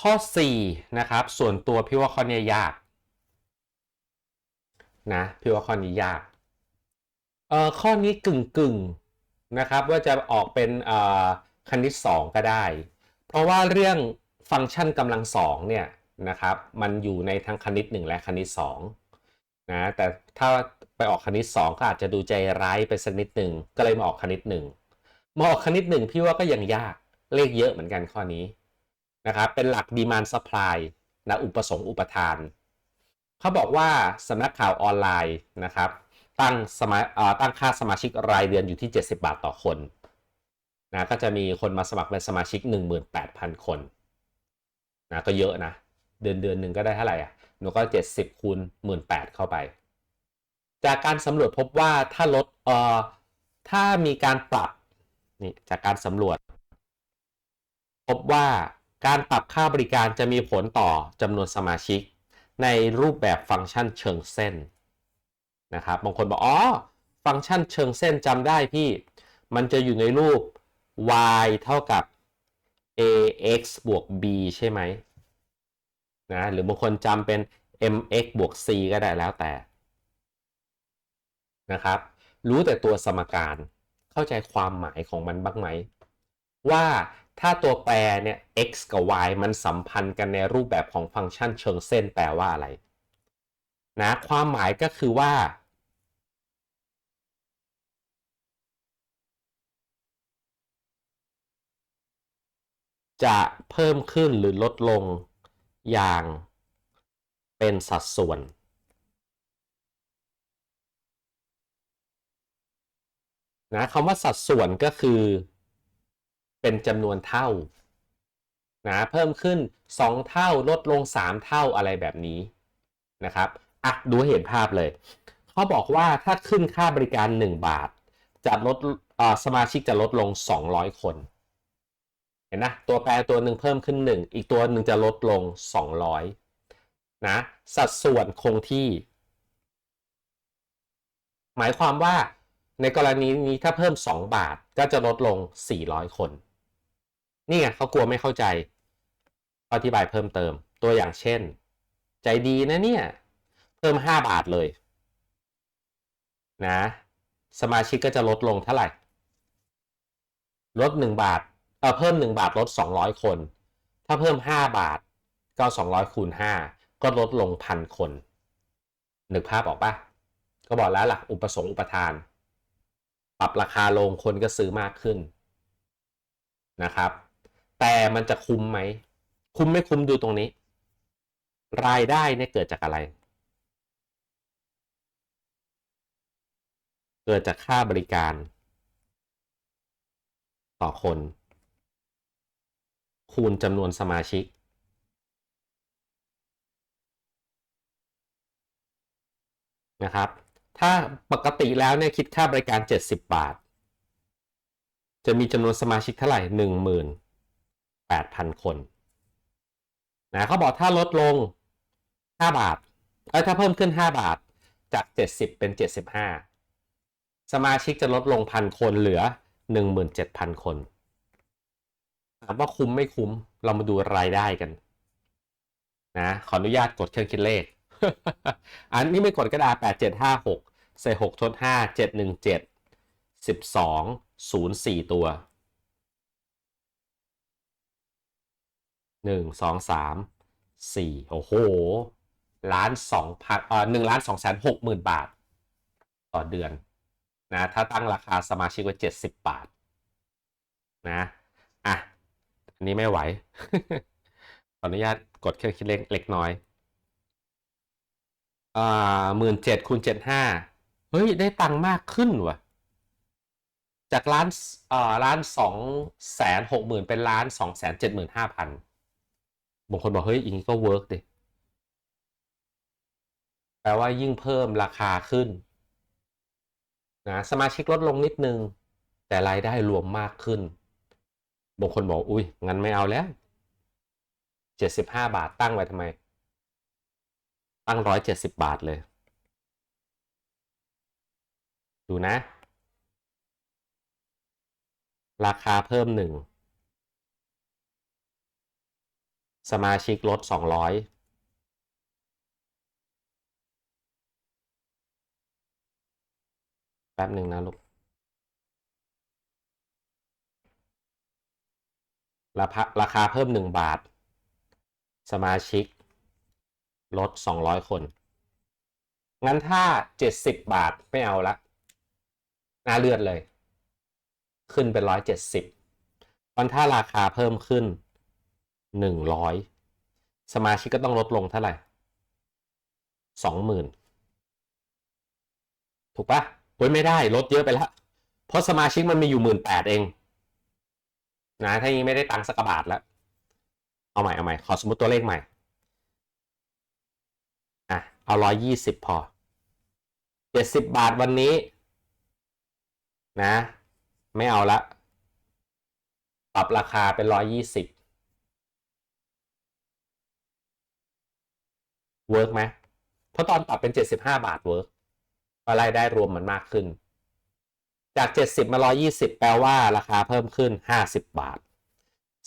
ข้อ 4 นะครับ ส่วนตัวพี่ว่าข้อนี้ยากนะพี่ว่าข้อนี้ยากเอ่อข้อนี้กึ่งกึ่งนะครับว่าจะออกเป็นเอ่อคณิต 2 ก็ได้ เพราะว่าเรื่องฟังก์ชันกำลังสองเนี่ยนะครับมันอยู่ในทั้งคณิต 1 และคณิต2นะแต่ถ้าไปออกคณิต 2 ก็อาจจะดูใจร้ายไปสักนิดหนึ่งก็เลยมาออกคณิต 1 มาออกคณิต 1 พี่ว่าก็ยังยากเลขเยอะเหมือนกันข้อนี้ นะครับเป็นหลัก demand supply นะอุปสงค์อุปทาน เขาบอกว่าสำนักข่าวออนไลน์นะครับตั้งสมาตั้งค่าสมาชิกรายเดือนอยู่ที่ 70 บาทต่อคนนะก็จะมีคนมาสมัครเป็นสมาชิก 18,000 คนนะก็เยอะนะ เดือนเดือนหนึ่งก็ได้เท่าไหร่อะหนูก็ 70คูณ18,000 เข้าไป จากการสำรวจพบว่าถ้าลดเอ่อถ้ามีการปรับนี่จากการสำรวจ พบว่า การปรับค่าบริการจะมีผลต่อจำนวนสมาชิก ในรูปแบบฟังก์ชันเชิงเส้นนะครับบางคนบอกอ๋อฟังก์ชันเชิงเส้นจำได้พี่ มันจะอยู่ในรูป y เท่ากับ ax บวก b ใช่ไหมนะหรือบางคนจำเป็น mx บวก c ก็ได้แล้วแต่นะครับ รู้แต่ตัวสมการเข้าใจความหมายของมันบ้างไหม ว่า ถ้าตัวแปรเนี่ย x กับ y มันสัมพันธ์กันในรูปแบบของฟังก์ชันเชิงเส้นแปลว่าอะไรนะความหมายก็คือว่า จะเพิ่มขึ้นหรือลดลงอย่างเป็นสัดส่วนนะคำว่าสัดส่วนก็คือ เป็นจำนวนเท่านะเพิ่มขึ้น 2 เท่าลดลง 3 เท่าอะไรแบบนี้นะครับอะดูเห็นภาพเลย เขาบอกว่าถ้าขึ้นค่าบริการ 1 บาท จะลดสมาชิกจะลดลง 200 คน เห็นนะ ตัวแปรตัวหนึ่งเพิ่มขึ้น 1 อีกตัวหนึ่งจะลดลง 200นะสัดส่วนคงที่ หมายความว่าในกรณีนี้ถ้าเพิ่ม 2 บาทก็จะลดลง 400 คน นี่ไงเขากลัวไม่เข้าใจ อธิบายเพิ่มเติม ตัวอย่างเช่น ใจดีนะเนี่ย เพิ่ม 5 บาทเลย นะ สมาชิกก็จะลดลงเท่าไหร่ ลด 1 บาทเออเพิ่ม 1 บาทลด 200 คน ถ้าเพิ่ม 5 บาทก็ 200คูณ5ก็ลดลงพันคนนึกภาพออกปะก็บอกแล้วหลักอุปสงค์อุปทาน ปรับราคาลงคนก็ซื้อมากขึ้นนะครับ แต่มันจะคุ้มไหม คุ้มไม่คุ้มดูตรงนี้ รายได้เนี่ยเกิดจากอะไร เกิดจากค่าบริการ ต่อคน คูณจำนวนสมาชิก นะครับ ถ้าปกติแล้วเนี่ยคิดค่าบริการ 70 บาท จะมีจำนวนสมาชิกเท่าไหร่ 8,000 คนนะเขาบอกถ้าลดลง 5 บาทเอ้ถ้าเพิ่มขึ้น 5 บาทจาก 70 เป็น 75 สมาชิกจะลดลงพันคนเหลือ 17,000 คนถามว่าคุ้มไม่คุ้ม เรามาดูรายได้กันนะขออนุญาตกดเครื่องคิดเลข อันนี้ไม่กดก็ได้8 7 5 6 ใส่หกทดห้าเจ็ดหนึ่งเจ็ดสิบสองศูนย์สี่ตัว หนึ่งสองสามสี่โอ้โหล้านสองพันเอ่อหนึ่งล้านสองแสนหกหมื่นบาท ต่อเดือนนะถ้าตั้งราคาสมาชิกไว้เจ็ดสิบบาทนะอะอันนี้ไม่ไหว ขออนุญาตกดเครื่องคิดเลขเล็กน้อยอ่าหมื่นเจ็ดคูณเจ็ดห้าเฮ้ย ได้ตังค์มากขึ้นว่ะ จากล้านเอ่อล้านสองแสนหกหมื่นเป็นล้านสองแสนเจ็ดหมื่นห้าพัน บางคนบอกเฮ้ยอย่างนี้ก็เวิร์กดิแปลว่ายิ่งเพิ่มราคาขึ้นนะสมาชิกลดลงนิดนึง แต่รายได้รวมมากขึ้น บางคนบอกอุ้ยงั้นไม่เอาแล้วเจ็ดสิบห้าบาทตั้งไว้ทำไม ตั้งร้อยเจ็ดสิบบาทเลย ดูนะ ราคาเพิ่มหนึ่ง สมาชิกลด 200แป๊บหนึ่งนะลูก ราคาราคาเพิ่ม1บาท สมาชิก ลด200คน งั้นถ้า70บาทไม่เอาละหน้าเลือดเลย ขึ้นเป็น170วันถ้าราคาเพิ่มขึ้น 100สมาชิกก็ต้องลดลงเท่าไหร่20,000ถูกปะโอ้ยไม่ได้ลดเยอะไปแล้วเพราะสมาชิกมันมีอยู่18,000เองนะถ้าอย่างนี้ไม่ได้ตังค์สักบาทแล้ว เอาใหม่เอาใหม่ ขอสมมติตัวเลขใหม่ อะ เอาร้อยยี่สิบพอเจ็ดสิบบาทวันนี้ นะ ไม่เอาละ ปรับราคาเป็นร้อยยี่สิบ เวิร์กไหมเพราะตอนปรับเป็นเจ็ดสิบห้าบาทเวิร์กรายได้รวมมันมากขึ้น จากเจ็ดสิบมาร้อยี่สิบแปลว่าราคาเพิ่มขึ้นห้าสิบบาท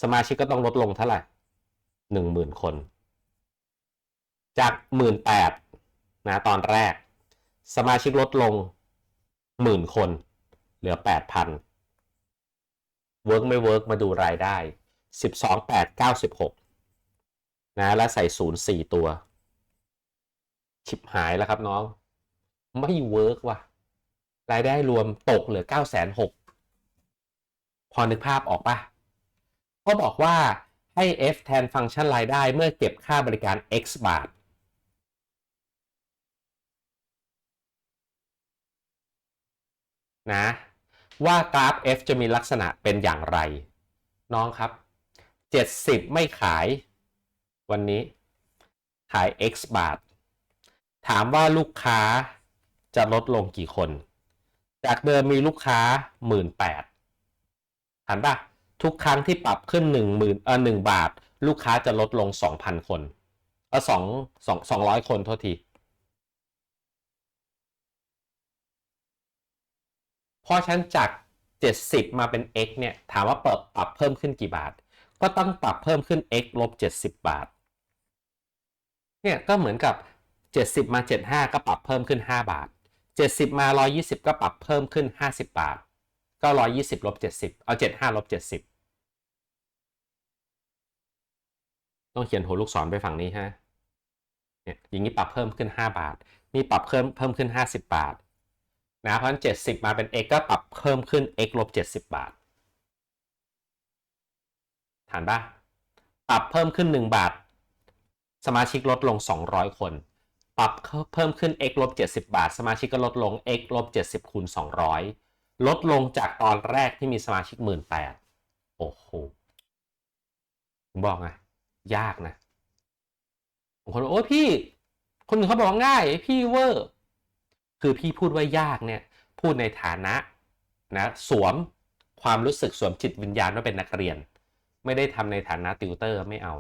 สมาชิกก็ต้องลดลงเท่าไหร่หนึ่งหมื่นคน จากหมื่นแปดนะตอนแรก สมาชิกลดลงหมื่นคน เหลือแปดพันเวิร์กไม่เวิร์กมาดูรายได้สิบสองแปดเก้าสิบหกนะและใส่ศูนย์สี่ตัว ชิบหายแล้วครับน้อง ไม่เวิร์กว่ะ รายได้รวมตกเหลือเก้าแสนหกพอนึกภาพออกปะเขาบอกว่าให้ F แทนฟังก์ชันรายได้เมื่อเก็บค่าบริการ X บาท นะ ว่ากราฟ F จะมีลักษณะเป็นอย่างไร น้องครับ 70 ไม่ขาย วันนี้ขาย X บาท ถามว่าลูกค้าจะลดลงกี่คน จากเดิมมีลูกค้า 18,000หันปะทุกครั้งที่ปรับขึ้น 1 0,000เอ่อ1บาท ลูกค้าจะลดลง 2,000 คนเออ2 2 200 คนโทษทีเพราะฉันจาก 70 มาเป็น x เนี่ย ถามว่าปรับปรับเพิ่มขึ้นกี่บาท ก็ต้องปรับเพิ่มขึ้น x ลบ70 บาท เนี่ยก็เหมือนกับ 70 มา 75 ก็ปรับเพิ่มขึ้น 5 บาท 70 มา 120 ก็ปรับเพิ่มขึ้น 50 บาท ก็ 120ลบ70 เอา 75ลบ70 ต้องเขียนหัวลูกศรไปฝั่งนี้ฮะเนี่ยอย่างนี้ปรับเพิ่มขึ้น 5 บาท นี่ปรับเพิ่มเพิ่มขึ้น 50 บาทนะเพราะฉะนั้น 70 มาเป็น x ก็ปรับเพิ่มขึ้น x ลบ70 บาทฐานปะปรับเพิ่มขึ้น 1 บาท สมาชิกลดลง 200 คน ปรับเพิ่มขึ้น x ลบ70 บาท สมาชิกก็ลดลง x ลบ70คูณ200 ลดลงจากตอนแรกที่มีสมาชิก 18,000โอ้โหผมบอกไงยากนะบางคนโอ้พี่ คนอื่นเขาบอกง่ายพี่เวอร์คือพี่พูดว่ายากเนี่ยพูดในฐานะนะสวมความรู้สึกสวมจิตวิญญาณว่าเป็นนักเรียน ไม่ได้ทำในฐานะติวเตอร์ไม่เอา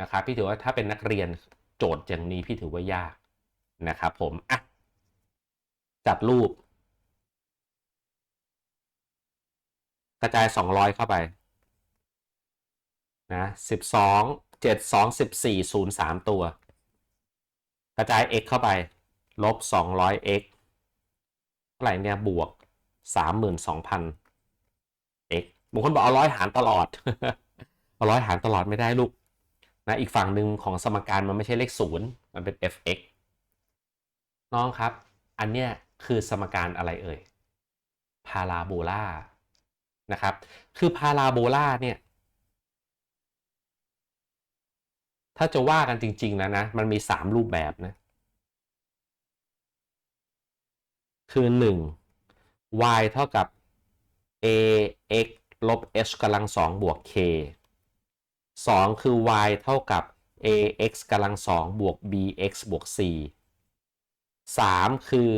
นะครับพี่ถือว่าถ้าเป็นนักเรียน โจทย์อย่างนี้พี่ถือว่ายากนะครับผมอะจัดรูป กระจาย 200 เข้าไปนะ12 7 2 14 0 3 ตัว กระจาย x เข้าไป ลบ 200x เท่าไหร่เนี่ย บวก 32,000 x บางคนบอกเอาร้อยหารตลอด เอาร้อยหารตลอดไม่ได้ลูก นะอีกฝั่งหนึ่งของสมการมันไม่ใช่เลขศูนย์มันเป็น f(x) น้องครับ อันเนี้ยคือสมการอะไรเอ่ยพาราโบลานะครับ คือพาราโบลาเนี่ยถ้าจะว่ากันจริง ๆ แล้วนะ มันมี 3 รูปแบบนะ คือ 1 y เท่ากับ ax ลบ h กำลัง2บวก k 2 คือ y เท่ากับ ax กำลัง2บวก bx บวก c 3คือ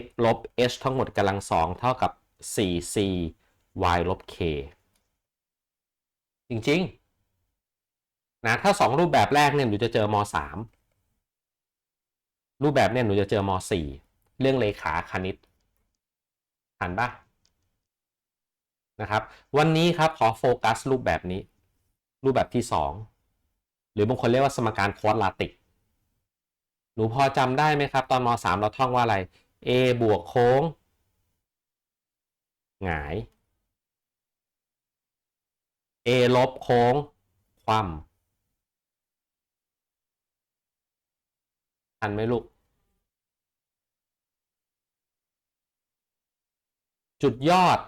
x ลบ h ทั้งหมดกำลัง2เท่ากับ 4c y ลบ k จริงๆ นะ ถ้า 2 รูปแบบแรกเนี่ยหนูจะเจอม 3 รูปแบบเนี่ยหนูจะเจอม 4 เรื่องเลขาคณิตทันปะนะครับ วันนี้ครับขอโฟกัสรูปแบบนี้ รูปแบบที่หรือบางคนเรียกว่าสมการโควอดลาติก หนูพอจำได้ไหมครับ ตอนม .3 เราท่องว่าอะไร a บวกโค้ง หงาย a ลบโค้ง คว่ำทันไหมลูก จุดยอด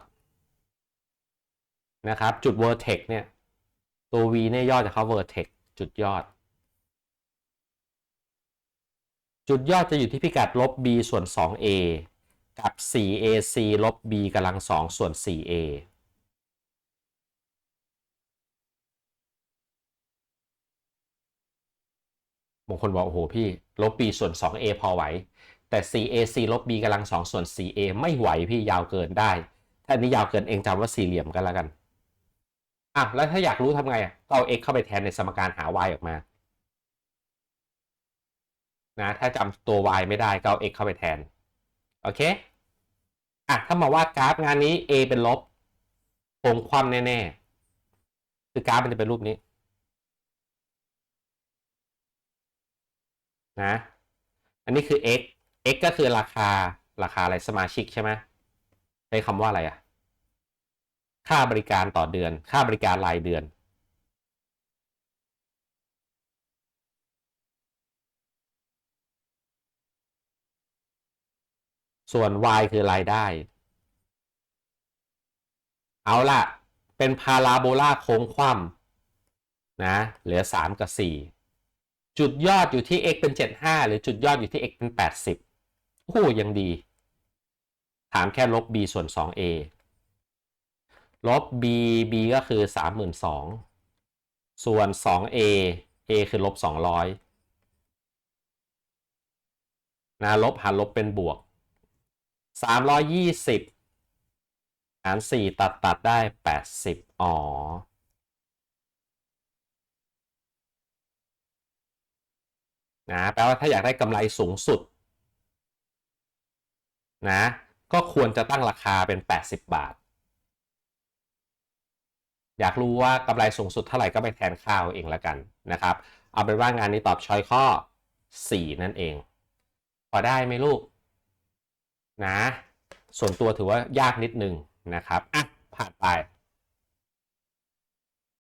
นะครับ จุด vertex เนี่ย ตัว v เนี่ยย่อจากเขา vertex จุดยอด จุดยอดจะอยู่ที่พิกัดลบ b ส่วน 2a กับ 4ac ลบ b กำลัง 2 ส่วน 4a บางคนบอกโอ้โหพี่ ลบ b ส่วน 2a พอไหว แต่ 4ac ลบ b กำลัง 2 ส่วน 4a ไม่ไหวพี่ยาวเกินได้ ถ้าอันนี้ยาวเกินเองจำว่าสี่เหลี่ยมกันแล้วกัน อะแล้วถ้าอยากรู้ทำไงอะก็เอา x เข้าไปแทนในสมการหา y ออกมานะถ้าจำตัว y ไม่ได้ก็เอา x เข้าไปแทน โอเคอะถ้ามาวาดกราฟงานนี้ a เป็นลบคงคว่ำแน่ๆ คือกราฟมันจะเป็นรูปนี้นะอันนี้คือ x x ก็คือราคาราคาอะไรสมาชิกใช่ไหมใช้คำว่าอะไรอะ ค่าบริการต่อเดือน ค่าบริการรายเดือน ส่วน y คือรายได้ เอาล่ะ เป็นพาราโบลาโค้งคว่ำนะ เหลือ 3 กับ 4 จุดยอดอยู่ที่ x เป็น 75 หรือจุดยอดอยู่ที่ x เป็น 80โอ้ยังดี ถามแค่ลบ b ส่วน 2a ลบ b b ก็คือ 32,000 ส่วน 2a a คือลบ 200นะลบหารลบเป็นบวก 320 หาร 4 ตัดตัดได้ 80 อ๋อนะแปลว่าถ้าอยากได้กำไรสูงสุดนะก็ควรจะตั้งราคาเป็น 80 บาท อยากรู้ว่ากำไรสูงสุดเท่าไหร่ก็ไปแทนข้าวเองละกันนะครับ เอาเป็นว่างานนี้ตอบช้อยข้อ 4 นั่นเอง พอได้ไหมลูก นะ ส่วนตัวถือว่ายากนิดนึงนะครับอะผ่านไป